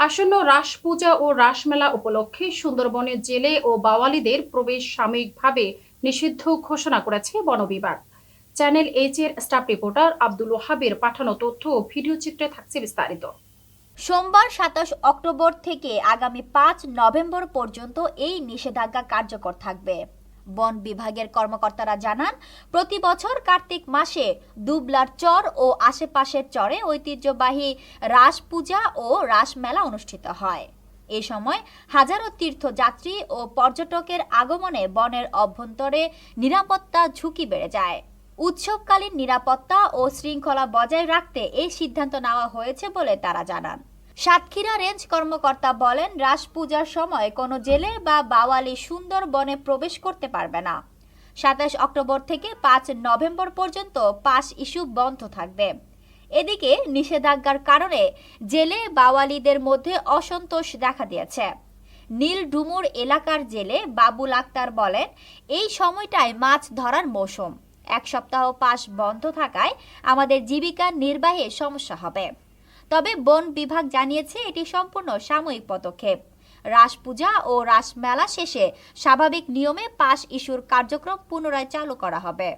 আসন্ন রাস পূজা ও রাসমেলা উপলক্ষে সুন্দরবনে জেলে ও বাওয়ালিদের প্রবেশ সাময়িকভাবে নিষিদ্ধ ঘোষণা করেছে বন বিভাগ। চ্যানেল এইচ এর স্টাফ রিপোর্টার আব্দুল ওহাবের পাঠানো তথ্য ও ভিডিও চিত্রে থাকছে বিস্তারিত। সোমবার সাতাশ অক্টোবর থেকে আগামী পাঁচ নভেম্বর পর্যন্ত এই নিষেধাজ্ঞা কার্যকর থাকবে। বন বিভাগের কর্মকর্তারা জানান, প্রতি বছর কার্তিক মাসে দুবলার চর ও আশেপাশের চরে ঐতিহ্যবাহী রাস পূজা ও রাস মেলা অনুষ্ঠিত হয়। এ সময় হাজারো তীর্থযাত্রী ও পর্যটকের আগমনে বনের অভ্যন্তরে নিরাপত্তা ঝুঁকি বেড়ে যায়। উৎসবকালীন নিরাপত্তা ও শৃঙ্খলা বজায় রাখতে এই সিদ্ধান্ত নেওয়া হয়েছে বলে তারা জানান। সাতক্ষীরা রেঞ্জ কর্মকর্তা বলেন রাস পূজার সময় কোনো জেলে বা বাওয়ালি সুন্দরবনে প্রবেশ করতে পারবে না। সাতাশ অক্টোবর থেকে পাঁচ নভেম্বর পর্যন্ত পাস ইস্যু বন্ধ থাকবে। এদিকে নিষেধাজ্ঞার কারণে জেলে বাওয়ালিদের মধ্যে অসন্তোষ দেখা দিয়েছে। নীল ডুমুর এলাকার জেলে বাবুল আক্তার বলেন, এই সময়টায় মাছ ধরার মৌসুম। এক সপ্তাহ পাস বন্ধ থাকায় আমাদের জীবিকা নির্বাহে সমস্যা হবে। তবে বন বিভাগ জানিয়েছে এটি সম্পূর্ণ সাময়িক পদক্ষেপ। রাস পূজা ও রাস মেলা শেষে স্বাভাবিক নিয়মে পাস ইস্যুর কার্যক্রম পুনরায় চালু করা হবে।